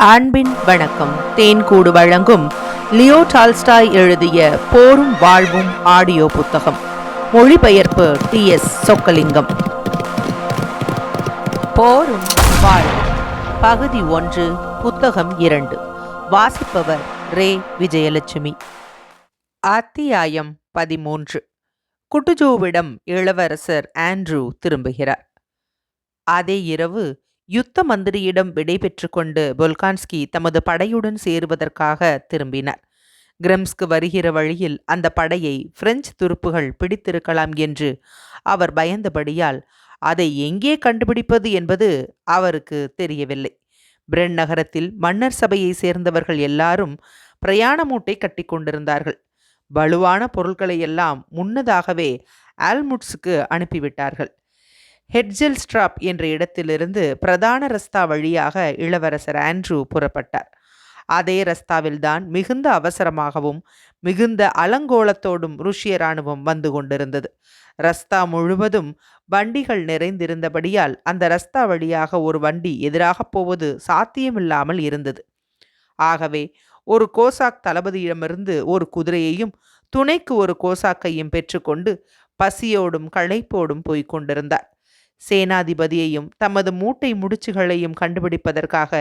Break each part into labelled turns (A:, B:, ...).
A: அன்பின் வணக்கம். தேன்கூடு வழங்கும் லியோ டால்ஸ்டாய் எழுதிய போரும் வாழ்வும் ஆடியோ புத்தகம். மொழிபெயர்ப்பு டி எஸ் சொக்கலிங்கம். போரும் வாழ்வும். பகுதி ஒன்று புத்தகம் இரண்டு. வாசிப்பவர் ரே. விஜயலட்சுமி. அத்தியாயம் பதிமூன்று. குட்டுஜோவிடம் இளவரசர் ஆண்ட்ரூ திரும்புகிறார். அதே இரவு யுத்த மந்திரியிடம் விடைபெற்று கொண்டு பொல்கான்ஸ்கி தமது படையுடன் சேருவதற்காக திரும்பினார். கிரம்ஸ்க்கு வருகிற வழியில் அந்த படையை பிரெஞ்சு துருப்புகள் பிடித்திருக்கலாம் என்று அவர் பயந்தபடியால் அதை எங்கே கண்டுபிடிப்பது என்பது அவருக்கு தெரியவில்லை. பிரென் நகரத்தில் மன்னர் சபையை சேர்ந்தவர்கள் எல்லாரும் பிரயாண மூட்டை கட்டி கொண்டிருந்தார்கள். வலுவான பொருட்களை எல்லாம் முன்னதாகவே ஆல்முட்ஸுக்கு அனுப்பிவிட்டார்கள். ஹெட்ஜெல் ஸ்ட்ராப் என்ற இடத்திலிருந்து பிரதான ரஸ்தா வழியாக இளவரசர் ஆண்ட்ரூ புறப்பட்டார். அதே ரஸ்தாவில்தான் மிகுந்த அவசரமாகவும் மிகுந்த அலங்கோலத்தோடும் ருஷ்ய இராணுவம் வந்து கொண்டிருந்தது. ரஸ்தா முழுவதும் வண்டிகள் நிறைந்திருந்தபடியால் அந்த ரஸ்தா வழியாக ஒரு வண்டி எதிராகப் போவது சாத்தியமில்லாமல் இருந்தது. ஆகவே ஒரு கோசாக் தளபதியிடமிருந்து ஒரு குதிரையையும் துணைக்கு ஒரு கோசாக்கையும் பெற்றுக்கொண்டு பசியோடும் களைப்போடும் போய்க் கொண்டிருந்தார். சேனாதிபதியையும் தமது மூட்டை முடிச்சுகளையும் கண்டுபிடிப்பதற்காக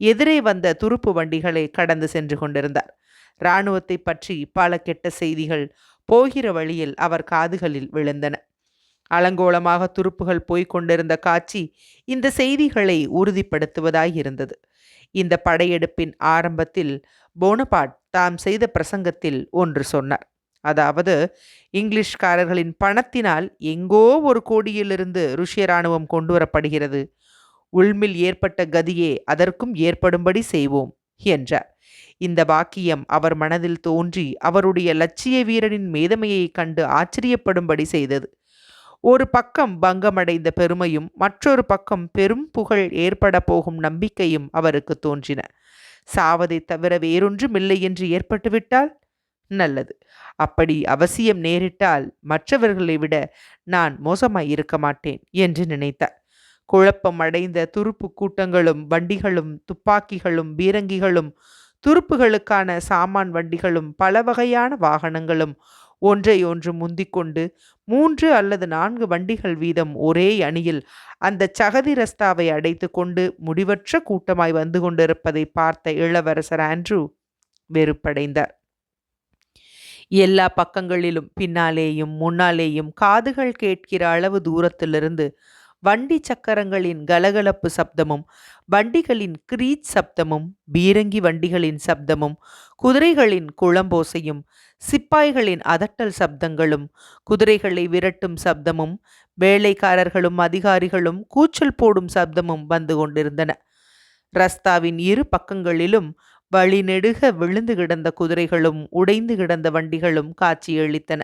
A: எதிரே வந்த துருப்பு வண்டிகளை கடந்து சென்று கொண்டிருந்தார். இராணுவத்தை பற்றி பல கெட்ட செய்திகள் போகிற வழியில் அவர் காதுகளில் விழுந்தன. அலங்கோலமாக துருப்புகள் போய்கொண்டிருந்த காட்சி இந்த செய்திகளை உறுதிப்படுத்துவதாயிருந்தது இந்த படையெடுப்பின் ஆரம்பத்தில் போனபாட் தாம் செய்த பிரசங்கத்தில் ஒன்று சொன்னார். அதாவது இங்கிலீஷ்காரர்களின் பணத்தினால் எங்கோ ஒரு கோடியிலிருந்து ருஷ்ய இராணுவம் கொண்டு வரப்படுகிறது உள்மில் ஏற்பட்ட கதியே அதற்கும் ஏற்படும்படி செய்வோம் என்றார். இந்த வாக்கியம் அவர் மனதில் தோன்றி அவருடைய லட்சிய வீரனின் மேதமையை கண்டு ஆச்சரியப்படும்படி செய்தது. ஒரு பக்கம் பங்கமடைந்த பெருமையும் மற்றொரு பக்கம் பெரும் புகழ் ஏற்பட போகும் நம்பிக்கையும் அவருக்கு தோன்றின. சாவதை தவிர வேறொன்றும் இல்லை என்று ஏற்பட்டுவிட்டால்? நல்லது. அப்படி அவசியம் நேரிட்டால் மற்றவர்களை விட நான் மோசமாய் இருக்க மாட்டேன் என்று நினைத்தார். குழப்பம் அடைந்த துருப்பு கூட்டங்களும் வண்டிகளும் துப்பாக்கிகளும் பீரங்கிகளும் துருப்புகளுக்கான சாமான் வண்டிகளும் பல வகையான வாகனங்களும் ஒன்றை ஒன்று முந்திக்கொண்டு மூன்று அல்லது நான்கு வண்டிகள் வீதம் ஒரே அணியில் அந்த சகதி ரஸ்தாவை அடைத்து கொண்டு முடிவற்ற கூட்டமாய் வந்து கொண்டிருப்பதை பார்த்த இளவரசர் ஆண்ட்ரூ வெறுப்படைந்தார். எல்லா பக்கங்களிலும் பின்னாலேயும் முன்னாலேயும் காதுகள் கேட்கிற அளவு தூரத்திலிருந்து வண்டி சக்கரங்களின் கலகலப்பு சப்தமும் வண்டிகளின் கிரீச் சப்தமும் பீரங்கி வண்டிகளின் சப்தமும் குதிரைகளின் குளம்போசையும் சிப்பாய்களின் அதட்டல் சப்தங்களும் குதிரைகளை விரட்டும் சப்தமும் வேலைக்காரர்களும் அதிகாரிகளும் கூச்சல் போடும் சப்தமும் வந்து கொண்டிருந்தன. ரஸ்தாவின் இரு பக்கங்களிலும் வழிநெடுக விழுந்து கிடந்த குதிரைகளும் உடைந்து கிடந்த வண்டிகளும் காட்சியளித்தன.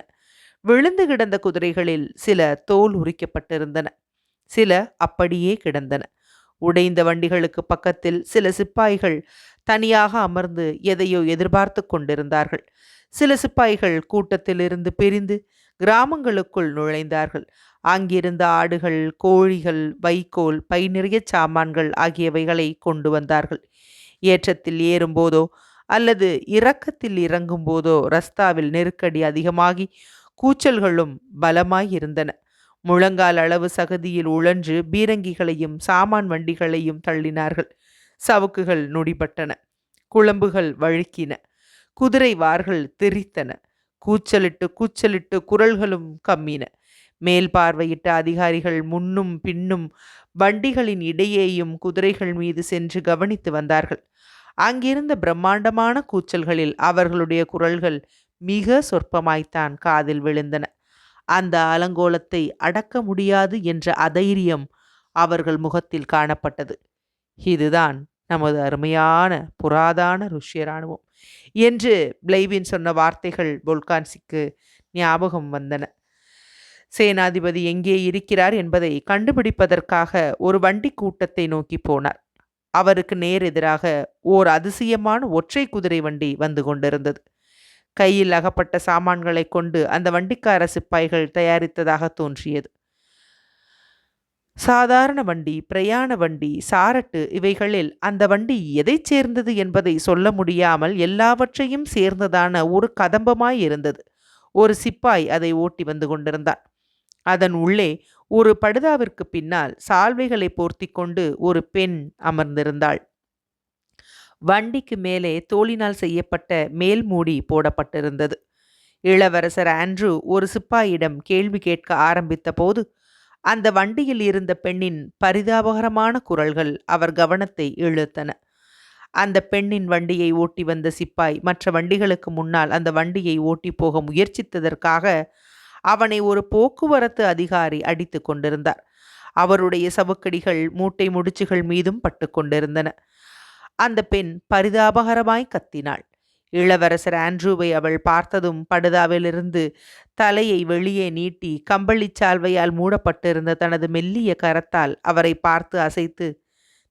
A: விழுந்து கிடந்த குதிரைகளில் சில தோல் உரிக்கப்பட்டிருந்தன. சில அப்படியே கிடந்தன. உடைந்த வண்டிகளுக்கு பக்கத்தில் சில சிப்பாய்கள் தனியாக அமர்ந்து எதையோ எதிர்பார்த்து கொண்டிருந்தார்கள். சில சிப்பாய்கள் கூட்டத்திலிருந்து பிரிந்து கிராமங்களுக்குள் நுழைந்தார்கள். அங்கிருந்த ஆடுகள் கோழிகள் வைக்கோல் பை நிறைய சாமான்கள் ஆகியவைகளை கொண்டு வந்தார்கள். ஏற்றத்தில் ஏறும்போதோ அல்லது இறக்கத்தில் இறங்கும் போதோ ரஸ்தாவில் நெருக்கடி அதிகமாகி கூச்சல்களும் பலமாய் இருந்தன முழங்கால் அளவு சகதியில் உழன்று பீரங்கிகளையும் சாமான் வண்டிகளையும் தள்ளினார்கள். சவுக்குகள் நொடிபட்டன. குழம்புகள் வழுக்கின. குதிரை வார்கள் தெரித்தன. கூச்சலிட்டு கூச்சலிட்டு குரல்களும் கம்மின. மேல் பார்வையிட்ட அதிகாரிகள் முன்னும் பின்னும் வண்டிகளின் இடையேயும் குதிரைகள் மீது சென்று கவனித்து வந்தார்கள். அங்கிருந்த பிரம்மாண்டமான கூச்சல்களில் அவர்களுடைய குரல்கள் மிக சொற்பமாய்த்தான் காதில் விழுந்தன. அந்த அலங்கோலத்தை அடக்க முடியாது என்ற அதைரியம் அவர்கள் முகத்தில் காணப்பட்டது. இதுதான் நமது அருமையான புராதான ருஷ்ய இராணுவம் என்று பிளைவின் சொன்ன வார்த்தைகள் பொல்கான்சிக்கு ஞாபகம் வந்தன. சேனாதிபதி எங்கே இருக்கிறார் என்பதை கண்டுபிடிப்பதற்காக ஒரு வண்டி கூட்டத்தை நோக்கி போனார். அவருக்கு நேர் எதிராக ஓர் அதிசயமான ஒற்றை குதிரை வண்டி வந்து கொண்டிருந்தது. கையில் அகப்பட்ட சாமான்களை கொண்டு அந்த வண்டிக்கார சிப்பாய்கள் தயாரித்ததாக தோன்றியது. சாதாரண வண்டி பிரயாண வண்டி சாரட்டு இவைகளில் அந்த வண்டி எதைச் சேர்ந்தது என்பதை சொல்ல முடியாமல் எல்லாவற்றையும் சேர்ந்ததான ஒரு கதம்பமாய் இருந்தது. ஒரு சிப்பாய் அதை ஓட்டி வந்து கொண்டிருந்தான். அதன் உள்ளே ஒரு படுதாவிற்கு பின்னால் சால்வைகளை போர்த்தி கொண்டு ஒரு பெண் அமர்ந்திருந்தாள். வண்டிக்கு மேலே தோளினால் செய்யப்பட்ட மேல் மூடி போடப்பட்டிருந்தது. இளவரசர் ஆண்ட்ரூ ஒரு சிப்பாயிடம் கேள்வி கேட்க ஆரம்பித்த போது அந்த வண்டியில் இருந்த பெண்ணின் பரிதாபகரமான குரல்கள் அவர் கவனத்தை இழுத்தன. அந்த பெண்ணின் வண்டியை ஓட்டி வந்த சிப்பாய் மற்ற வண்டிகளுக்கு முன்னால் அந்த வண்டியை ஓட்டி போக முயற்சித்ததற்காக அவனை ஒரு போக்குவரத்து அதிகாரி அடித்து கொண்டிருந்தார். அவருடைய சவுக்கடிகள் மூட்டை முடிச்சுகள் மீதும் பட்டு கொண்டிருந்தன. அந்த பெண் பரிதாபகரமாய் கத்தினாள். இளவரசர் ஆண்ட்ரூவை அவள் பார்த்ததும் படுதாவிலிருந்து தலையை வெளியே நீட்டி கம்பளிச்சால்வையால் மூடப்பட்டிருந்த தனது மெல்லிய கரத்தால் அவரை பார்த்து அசைத்து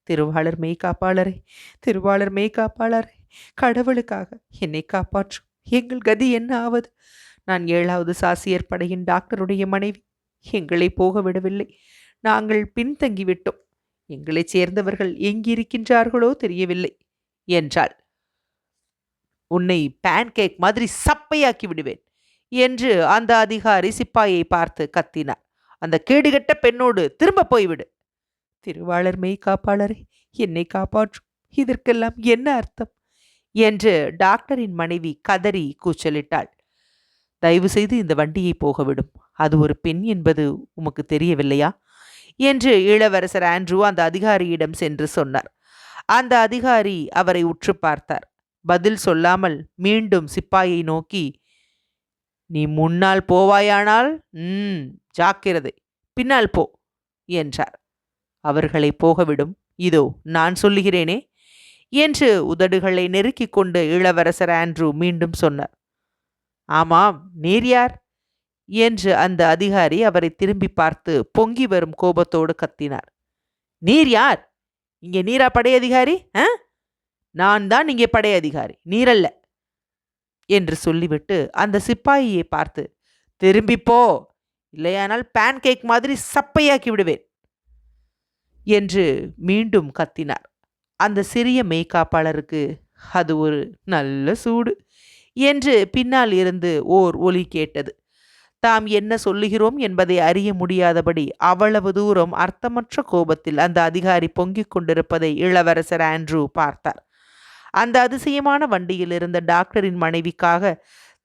A: திருவாளர் மெய் காப்பாளரே திருவாளர் மெய் காப்பாளரே கடவுளுக்காக என்னை காப்பாற்றும் எங்கள் கதி என்ன ஆவது? நான் ஏழாவது சாசியர் படையின் டாக்டருடைய மனைவி. எங்களை போக விடவில்லை. நாங்கள் பின்தங்கிவிட்டோம். எங்களைச் சேர்ந்தவர்கள் எங்கிருக்கின்றார்களோ தெரியவில்லை. என்றாள். உன்னை பேன்கேக் மாதிரி சப்பையாக்கி விடுவேன் என்று அந்த அதிகாரி சிப்பாயை பார்த்து கத்தினார். அந்த கேடுகட்ட பெண்ணோடு திரும்ப போய்விடு. திருவாளர் மெய் காப்பாளரே என்னை காப்பாற்றும் இதற்கெல்லாம் என்ன அர்த்தம்? என்று டாக்டரின் மனைவி கதறி கூச்சலிட்டாள். தயவு செய்து இந்த வண்டியை போகவிடும். அது ஒரு பெண் என்பது உமக்கு தெரியவில்லையா? என்று இளவரசர் ஆண்ட்ரூ அந்த அதிகாரியிடம் சென்று சொன்னார். அந்த அதிகாரி அவரை உற்று பார்த்தார். பதில் சொல்லாமல் மீண்டும் சிப்பாயை நோக்கி நீ முன்னால் போவாயானால்? ம் ஜாக்கிரதை. பின்னால் போ என்றார். அவர்களை போகவிடும். இதோ நான் சொல்லுகிறேனே என்று உதடுகளை நெருக்கிக் கொண்டு இளவரசர் ஆண்ட்ரூ மீண்டும் சொன்னார். ஆமாம் நீர் யார்? என்று அந்த அதிகாரி அவரை திரும்பி பார்த்து பொங்கி வரும் கோபத்தோடு கத்தினார். நீர் யார்? இங்கே நீரா படை அதிகாரி? ஆ? நான் தான் இங்கே படை அதிகாரி நீரல்ல என்று சொல்லிவிட்டு அந்த சிப்பாயியை பார்த்து திரும்பி போ இல்லையானால் பேன்கேக் மாதிரி சப்பையாக்கி விடுவேன் என்று மீண்டும் கத்தினார். அந்த சிறிய மெய்காப்பாளருக்கு அது ஒரு நல்ல சூடு. என்று பின்னால் இருந்து ஓர் ஒலி கேட்டது. தாம் என்ன சொல்லுகிறோம் என்பதை அறிய முடியாதபடி அவ்வளவு தூரம் அர்த்தமற்ற கோபத்தில் அந்த அதிகாரி பொங்கிக் கொண்டிருப்பதை இளவரசர் ஆண்ட்ரூ பார்த்தார். அந்த அதிசயமான வண்டியில் இருந்த டாக்டரின் மனைவிக்காக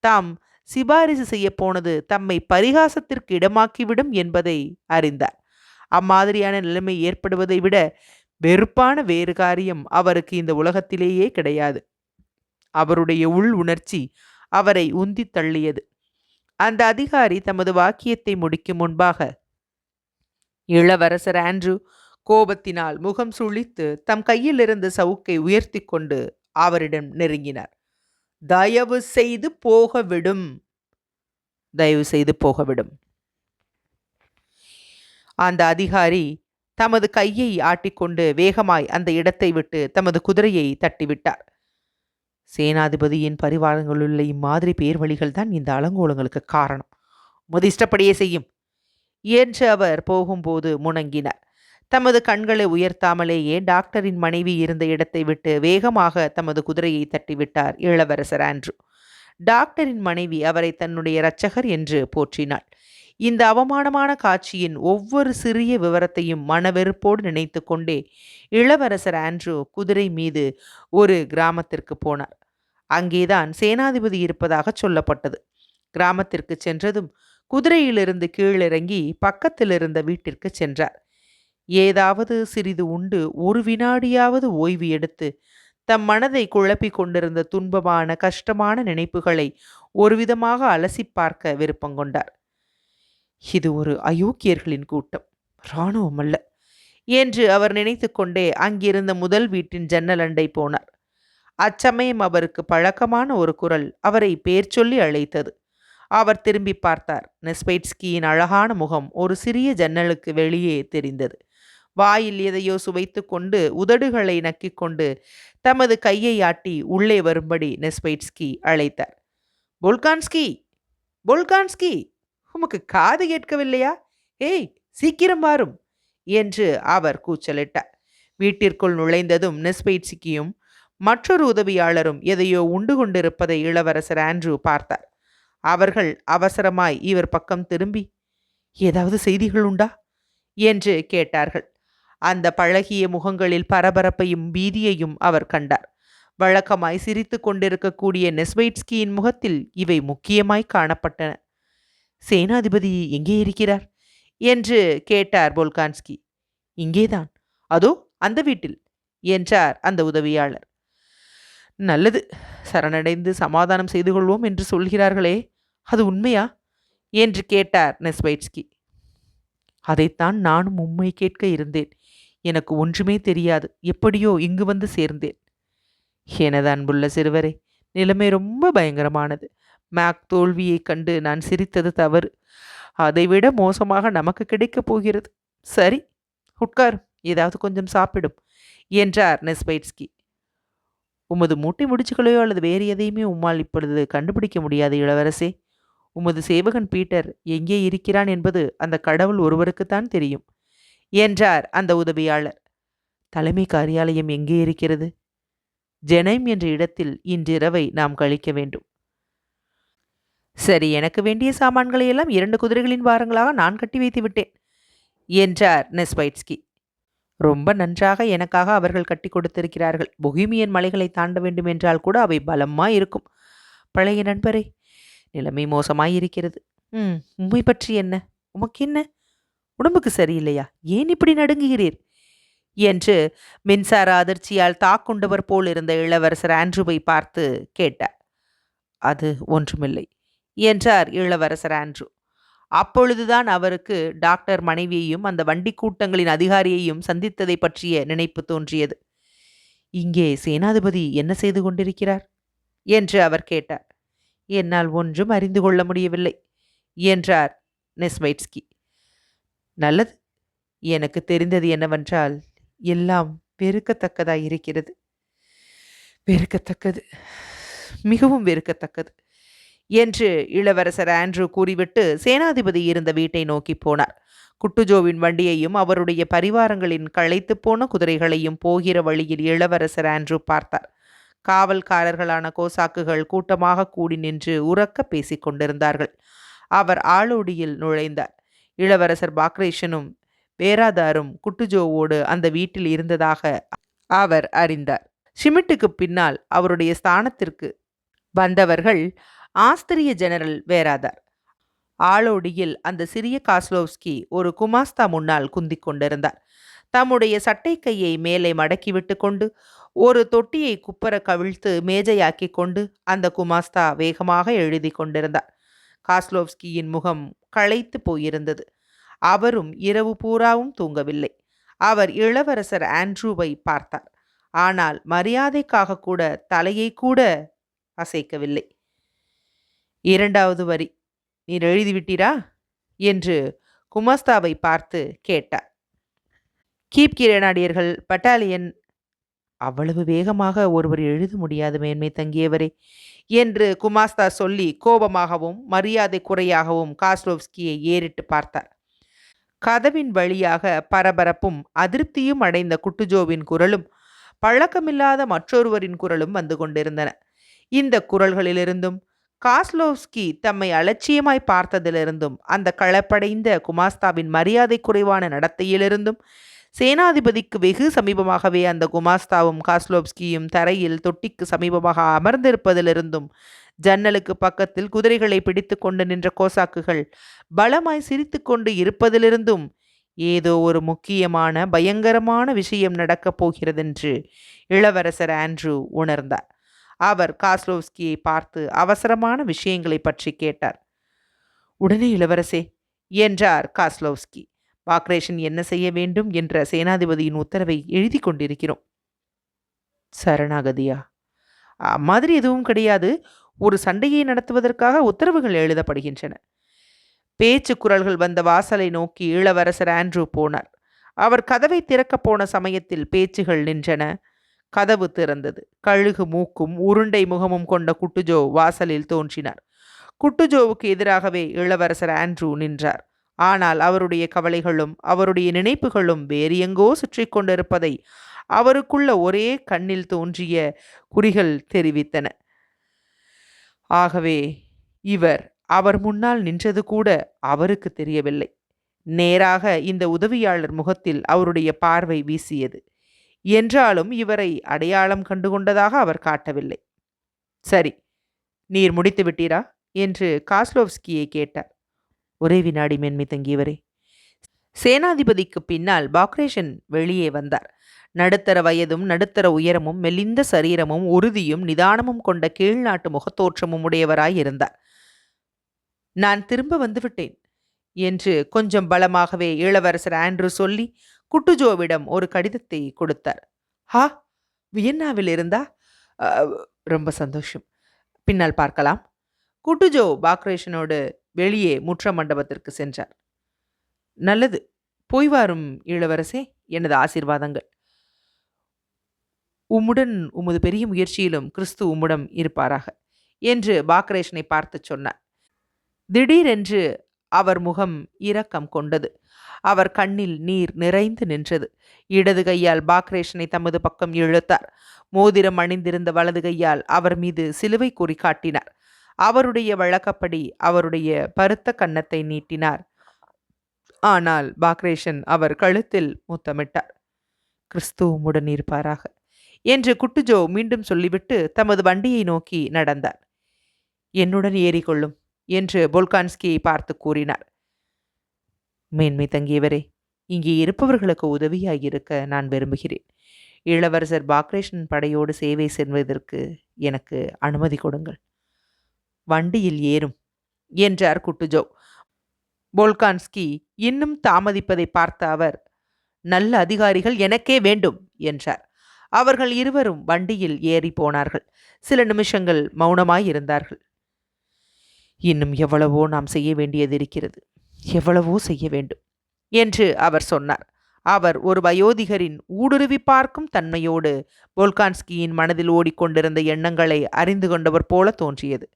A: தாம் சிபாரிசு செய்ய போனது தம்மை பரிகாசத்திற்கு இடமாக்கிவிடும் என்பதை அறிந்தார். அம்மாதிரியான நிலைமை ஏற்படுவதை விட வெறுப்பான வேறு காரியம் அவருக்கு இந்த உலகத்திலேயே கிடையாது. அவருடைய உள் உணர்ச்சி அவரை உந்தி தள்ளியது. அந்த அதிகாரி தமது வாக்கியத்தை முடிக்கும் முன்பாக இளவரசர் ஆண்ட்ரூ கோபத்தினால் முகம் சுழித்து தம் கையில் இருந்த சவுக்கை உயர்த்தி கொண்டு அவரிடம் நெருங்கினார். தயவு செய்து போகவிடும். தயவு செய்து போகவிடும். அந்த அதிகாரி தமது கையை ஆட்டிக்கொண்டு வேகமாய் அந்த இடத்தை விட்டு தமது குதிரையை தட்டிவிட்டார். சேனாதிபதியின் பரிவாரங்களுள்ள இம்மாதிரி பேர் வழிகள் தான் இந்த அலங்கோலங்களுக்கு காரணம். முதிஷ்டப்படியே செய்யும் என்று அவர் போகும்போது முணங்கினார். தமது கண்களை உயர்த்தாமலேயே டாக்டரின் மனைவி இருந்த இடத்தை விட்டு வேகமாக தமது குதிரையை தட்டிவிட்டார் இளவரசர் ஆண்ட்ரூ. டாக்டரின் மனைவி அவரை தன்னுடைய இரட்சகர் என்று போற்றினாள். இந்த அவமானமான காட்சியின் ஒவ்வொரு சிறிய விவரத்தையும் மனவெறுப்போடு நினைத்து கொண்டே இளவரசர் ஆண்ட்ரூ குதிரை மீது ஒரு கிராமத்திற்கு போனார். அங்கேதான் சேனாதிபதி இருப்பதாக சொல்லப்பட்டது. கிராமத்திற்கு சென்றதும் குதிரையிலிருந்து கீழிறங்கி பக்கத்தில் இருந்த வீட்டிற்கு சென்றார். ஏதாவது சிறிது உண்டு ஒரு வினாடியாவது ஓய்வு எடுத்து தம் மனதை குழப்பிக் கொண்டிருந்த துன்பமான கஷ்டமான நினைப்புகளை ஒருவிதமாக அலசி பார்க்க விருப்பம் கொண்டார் இது ஒரு அயோக்கியர்களின் கூட்டம். இராணுவம் அல்ல. என்று அவர் நினைத்து கொண்டே அங்கிருந்த முதல் வீட்டின் ஜன்னல் அண்டை போனார். அச்சமயம் அவருக்கு பழக்கமான ஒரு குரல் அவரை பேர் சொல்லி அழைத்தது. அவர் திரும்பி பார்த்தார். நெஸ்பைட்ஸ்கியின் அழகான முகம் ஒரு சிறிய ஜன்னலுக்கு வெளியே தெரிந்தது. வாயில் எதையோ சுவைத்து கொண்டு உதடுகளை நக்கிக் கொண்டு தமது கையை ஆட்டி உள்ளே வரும்படி நெஸ்பைட்ஸ்கி அழைத்தார். பொல்கான்ஸ்கி பொல்கான்ஸ்கி உமக்கு காது கேட்கவில்லையா? ஏய் சீக்கிரம் வாரும் என்று அவர் கூச்சலிட்டார். வீட்டிற்குள் நுழைந்ததும் நெஸ்பெய்ட்சிக்கியும் மற்றொரு உதவியாளரும் எதையோ உண்டு கொண்டிருப்பதை இளவரசர் ஆண்ட்ரூ பார்த்தார். அவர்கள் அவசரமாய் இவர் பக்கம் திரும்பி ஏதாவது செய்திகள் உண்டா? என்று கேட்டார்கள். அந்த பழகிய முகங்களில் பரபரப்பையும் பீதியையும் அவர் கண்டார். வழக்கமாய் சிரித்து கொண்டிருக்கக்கூடிய நெஸ்வைட்ஸ்கியின் முகத்தில் இவை முக்கியமாய் காணப்பட்டன. சேனாதிபதி எங்கே இருக்கிறார்? என்று கேட்டார் போல்கான்ஸ்கி. இங்கேதான். அதோ அந்த வீட்டில் என்றார் அந்த உதவியாளர். நல்லது. சரணடைந்து சமாதானம் செய்து கொள்வோம் என்று சொல்கிறார்களே. அது உண்மையா? என்று கேட்டார் நெஸ்வைட்ஸ்கி அதைத்தான் நானும் உண்மை கேட்க இருந்தேன். எனக்கு ஒன்றுமே தெரியாது. எப்படியோ இங்கு வந்து சேர்ந்தேன். எனது அன்புள்ள சிறுவரே நிலைமை ரொம்ப பயங்கரமானது. மேக் தோல்வியைக் கண்டு நான் சிரித்தது தவறு. அதைவிட மோசமாக நமக்கு கிடைக்கப் போகிறது. சரி உட்கார் ஏதாவது கொஞ்சம் சாப்பிடும் என்றார் நெஸ்பைட்ஸ்கி. உமது மூட்டை முடிச்சுக்களையோ அல்லது வேறு எதையுமே உம்மால் இப்பொழுது கண்டுபிடிக்க முடியாது இளவரசே. உமது சேவகன் பீட்டர் எங்கே இருக்கிறான் என்பது அந்த கடவுள் ஒருவருக்குத்தான் தெரியும் என்றார் அந்த உதவியாளர். தலைமை காரியாலயம் எங்கே இருக்கிறது? ஜெனைம் என்ற இடத்தில் இன்றிரவை நாம் கழிக்க வேண்டும். சரி எனக்கு வேண்டிய சாமான்களை எல்லாம் இரண்டு குதிரைகளின் வாரங்களாக நான் கட்டி வைத்து விட்டேன் என்றார் நெஸ்பைட்ஸ்கி ரொம்ப நன்றாக எனக்காக அவர்கள் கட்டி கொடுத்திருக்கிறார்கள். பொகிமியன் மலைகளை தாண்ட வேண்டும் என்றால் கூட அவை பலமாக இருக்கும். பழைய நண்பரே நிலைமை மோசமாய் இருக்கிறது ம் உண்மை பற்றி என்ன? உமக்கு என்ன உடம்புக்கு சரியில்லையா? ஏன் இப்படி நடுங்குகிறீர்? என்று மின்சார அதிர்ச்சியால் தாக்குண்டவர் போல் இருந்த இளவரசர் ஆண்ட்ரூவை பார்த்து கேட்டார். அது ஒன்றுமில்லை. என்றார் இளவரசர் ஆண்ட்ரூ. அப்பொழுதுதான் அவருக்கு டாக்டர் மனைவியையும் அந்த வண்டி கூட்டங்களின் அதிகாரியையும் சந்தித்ததை பற்றிய நினைப்பு தோன்றியது. இங்கே சேனாதிபதி என்ன செய்து கொண்டிருக்கிறார்? என்று அவர் கேட்டார். என்னால் ஒன்றும் அறிந்து கொள்ள முடியவில்லை என்றார் நெஸ்மைட்ஸ்கி. நல்லது. எனக்கு தெரிந்தது என்னவென்றால் எல்லாம் வெறுக்கத்தக்கதாய் இருக்கிறது வெறுக்கத்தக்கது. மிகவும் வெறுக்கத்தக்கது. என்று இளவரசர் ஆண்ட்ரூ கூறிவிட்டு சேனாதிபதி இருந்த வீட்டை நோக்கி போனார். குட்டுஜோவின் வண்டியையும் அவருடைய பரிவாரங்களின் களைத்து போன குதிரைகளையும் போகிற வழியில் இளவரசர் ஆண்ட்ரூ பார்த்தார். காவல்காரர்களான கோசாக்குகள் கூட்டமாக கூடி நின்று உறக்க பேசிக் கொண்டிருந்தார்கள். அவர் ஆளோடியில் நுழைந்தார். இளவரசர் பாக்ரேஷனும் பேராதாரும் குட்டுஜோவோடு அந்த வீட்டில் இருந்ததாக அவர் அறிந்தார். ஷிமிட்டுக்கு பின்னால் அவருடைய ஸ்தானத்திற்கு வந்தவர்கள் ஆஸ்திரிய ஜெனரல் வேராதார் ஆளோடியில் அந்த சிறிய காஸ்லோவ்ஸ்கி ஒரு குமாஸ்தா முன்னால் குந்திக் கொண்டிருந்தார். தம்முடைய சட்டை கையை மேலே மடக்கிவிட்டு கொண்டு ஒரு தொட்டியை குப்பர கவிழ்த்து மேஜையாக்கி கொண்டு அந்த குமாஸ்தா வேகமாக எழுதி கொண்டிருந்தார். காஸ்லோவ்ஸ்கியின் முகம் களைத்து போயிருந்தது. அவரும் இரவு பூராவும் தூங்கவில்லை. அவர் இளவரசர் ஆண்ட்ரூவை பார்த்தார். ஆனால் மரியாதைக்காக கூட தலையை கூட அசைக்கவில்லை. இரண்டாவது வரி. நீர் எழுதிவிட்டீரா? என்று குமாஸ்தாவை பார்த்து கேட்டார். கீப் கிரேனாடியர்கள் பட்டாலியன் அவ்வளவு வேகமாக ஒருவர் எழுத முடியாது மேன்மை தங்கியவரே என்று குமாஸ்தா சொல்லி கோபமாகவும் மரியாதை குறையாகவும் காஸ்லோவ்ஸ்கியை ஏறிட்டு பார்த்தார். கதவின் வழியாக பரபரப்பும் அதிருப்தியும் அடைந்த குட்டுஜோவின் குரலும் பழக்கமில்லாத மற்றொருவரின் குரலும் வந்து கொண்டிருந்தன. இந்த குரல்களிலிருந்தும் காஸ்லோவ்ஸ்கி தம்மை அலட்சியமாய் பார்த்ததிலிருந்தும் அந்த களப்படைந்த குமாஸ்தாவின் மரியாதை குறைவான நடத்தையிலிருந்தும் சேனாதிபதிக்கு வெகு சமீபமாகவே அந்த குமாஸ்தாவும் காஸ்லோவ்ஸ்கியும் தரையில் தொட்டிக்கு சமீபமாக அமர்ந்திருப்பதிலிருந்தும் ஜன்னலுக்கு பக்கத்தில் குதிரைகளை பிடித்து கொண்டு நின்ற கோசாக்குகள் பலமாய் சிரித்து கொண்டு இருப்பதிலிருந்தும் ஏதோ ஒரு முக்கியமான பயங்கரமான விஷயம் நடக்கப் போகிறதென்று இளவரசர் ஆண்ட்ரூ உணர்ந்தார். அவர் காஸ்லோவ்ஸ்கியை பார்த்து அவசரமான விஷயங்களை பற்றி கேட்டார். உடனே இளவரசே என்றார் காஸ்லோவ்ஸ்கி. பாக்ரேஷன் என்ன செய்ய வேண்டும் என்ற சேனாதிபதியின் உத்தரவை எழுதி கொண்டிருக்கிறோம். சரணாகதியா. அம்மாதிரி எதுவும் கிடையாது. ஒரு சண்டையை நடத்துவதற்காக உத்தரவுகள் எழுதப்படுகின்றன. பேச்சு குரல்கள் வந்த வாசலை நோக்கி இளவரசர் ஆண்ட்ரூ போனார். அவர் கதவை திறக்கப் போன சமயத்தில் பேச்சுகள் நின்றன. கதவு திறந்தது. கழுகு மூக்கும் உருண்டை முகமும் கொண்ட குட்டுஜோ வாசலில் தோன்றினார். குட்டுஜோவுக்கு எதிராகவே இளவரசர் ஆண்ட்ரூ நின்றார். ஆனால் அவருடைய கவலைகளும் அவருடைய நினைப்புகளும் வேறு எங்கோ சுற்றி கொண்டிருப்பதை அவருக்குள்ள ஒரே கண்ணில் தோன்றிய குறிகள் தெரிவித்தன. ஆகவே இவர் அவர் முன்னால் நின்றது கூட அவருக்கு தெரியவில்லை. நேராக இந்த உதவியாளர் முகத்தில் அவருடைய பார்வை வீசியது. என்றாலும் இவரை அடையாளம் கண்டுகொண்டதாக அவர் காட்டவில்லை. சரி நீர் முடித்து விட்டீரா? என்று காஸ்லோவ்ஸ்கியை கேட்டார். ஒரே வினாடி மென்மை தங்கியவரே. சேனாதிபதிக்கு பின்னால் பாக்ரேஷன் வெளியே வந்தார். நடுத்தர வயதும் நடுத்தர உயரமும் மெலிந்த சரீரமும் உறுதியும் நிதானமும் கொண்ட கீழ்நாட்டு முகத்தோற்றமும் உடையவராய் இருந்தார். நான் திரும்ப வந்துவிட்டேன் என்று கொஞ்சம் பலமாகவே இளவரசர் ஆண்ட்ரூ சொல்லி குட்டுஜோவிடம் ஒரு கடிதத்தை கொடுத்தார். ஹா வியன்னாவில் இருந்தா? ரொம்ப சந்தோஷம். பின்னால் பார்க்கலாம். குட்டுஜோ பாக்ரேஷனோடு வெளியே முற்ற மண்டபத்திற்கு சென்றார். நல்லது போய் வாரும் இளவரசே எனது ஆசீர்வாதங்கள். உம்முடன் உமது பெரிய முயற்சியிலும் கிறிஸ்து உம்முடன் இருப்பாராக என்று பாக்ரேஷனை பார்த்து சொன்னார். திடீரென்று அவர் முகம் இரக்கம் கொண்டது. அவர் கண்ணில் நீர் நிறைந்து நின்றது. இடது கையால் பாக்ரேஷனை தமது பக்கம் இழுத்தார். மோதிரம் அணிந்திருந்த வலது கையால் அவர் மீது சிலுவை குறி காட்டினார். அவருடைய வழக்கப்படி அவருடைய பருத்த கன்னத்தை நீட்டினார். ஆனால் பாக்ரேஷன் அவர் கழுத்தில் முத்தமிட்டார். கிறிஸ்துவமுடன் இருப்பாராக என்று குட்டுஜோ மீண்டும் சொல்லிவிட்டு தமது வண்டியை நோக்கி நடந்தார். என்னுடன் ஏறிக்கொள்ளும் என்று போல்கான்ஸ்கியை பார்த்து கூறினார். மேன்மை தங்கியவரே இங்கே இருப்பவர்களுக்கு உதவியாக இருக்க நான் விரும்புகிறேன். இளவரசர் பாக்ரேஷன் படையோடு சேவை செல்வதற்கு எனக்கு அனுமதி கொடுங்கள். வண்டியில் ஏறும் என்றார் குட்டுஜோ. போல்கான்ஸ்கி இன்னும் தாமதிப்பதை பார்த்த அவர் நல்ல அதிகாரிகள் எனக்கே வேண்டும் என்றார். அவர்கள் இருவரும் வண்டியில் ஏறி போனார்கள். சில நிமிஷங்கள் மௌனமாய் இருந்தார்கள் இன்னும் எவ்வளவோ நாம் செய்ய வேண்டியது இருக்கிறது. எவ்வளவோ செய்ய வேண்டும் என்று அவர் சொன்னார். அவர் ஒரு வயோதிகரின் ஊடுருவி பார்க்கும் தன்மையோடு போல்கான்ஸ்கியின் மனதில் ஓடிக்கொண்டிருந்த எண்ணங்களை அறிந்து கொண்டவர் போல தோன்றியது.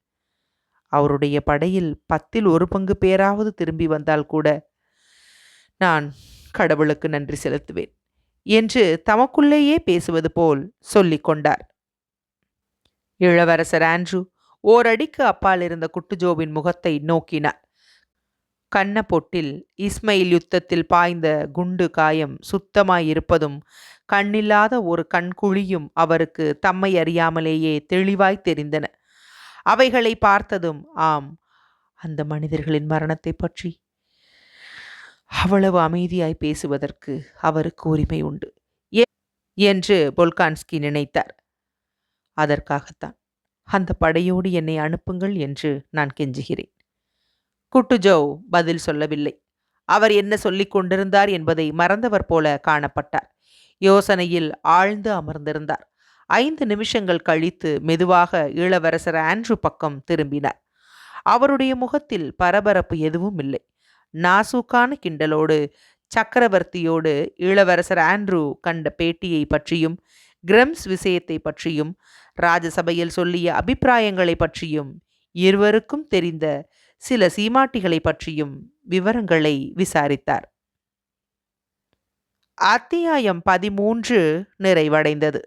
A: அவருடைய படையில் பத்தில் ஒரு பங்கு பேராவது திரும்பி வந்தால் கூட நான் கடவுளுக்கு நன்றி செலுத்துவேன் என்று தமக்குள்ளேயே பேசுவது போல் சொல்லிக் கொண்டார். இளவரசர் ஆண்ட்ரூ ஓரடிக்கு அப்பால் இருந்த குட்டுஜோவின் முகத்தை நோக்கினார். கண்ண பொட்டில் இஸ்மைல் யுத்தத்தில் பாய்ந்த குண்டு காயம் சுத்தமாயிருப்பதும் கண்ணில்லாத ஒரு கண்குழியும் அவருக்கு தம்மை அறியாமலேயே தெளிவாய் தெரிந்தன. அவைகளை பார்த்ததும் ஆம் அந்த மனிதர்களின் மரணத்தை பற்றி அவ்வளவு அமைதியாய் பேசுவதற்கு அவருக்கு உரிமை உண்டு என்று பொல்கான்ஸ்கி நினைத்தார். அதற்காகத்தான். அந்த படையோடு என்னை அனுப்புங்கள் என்று நான் கெஞ்சுகிறேன். குட்டுஜோ பதில் சொல்லவில்லை. அவர் என்ன சொல்லிக் கொண்டிருந்தார் என்பதை மறந்தவர் போல காணப்பட்டார். யோசனையில் ஆழ்ந்து அமர்ந்திருந்தார். ஐந்து நிமிஷங்கள் கழித்து மெதுவாக இளவரசர் ஆண்ட்ரூ பக்கம் திரும்பினார். அவருடைய முகத்தில் பரபரப்பு எதுவும் இல்லை. நாசூக்கான கிண்டலோடு சக்கரவர்த்தியோடு இளவரசர் ஆண்ட்ரூ கண்ட பேட்டியை பற்றியும் கிரம்ஸ் விஷயத்தை பற்றியும் ராஜசபையில் சொல்லிய அபிப்பிராயங்களை பற்றியும் இருவருக்கும் தெரிந்த சில சீமாட்டிகளை பற்றியும் விவரங்களை விசாரித்தார். அத்தியாயம் பதிமூன்று நிறைவடைந்தது.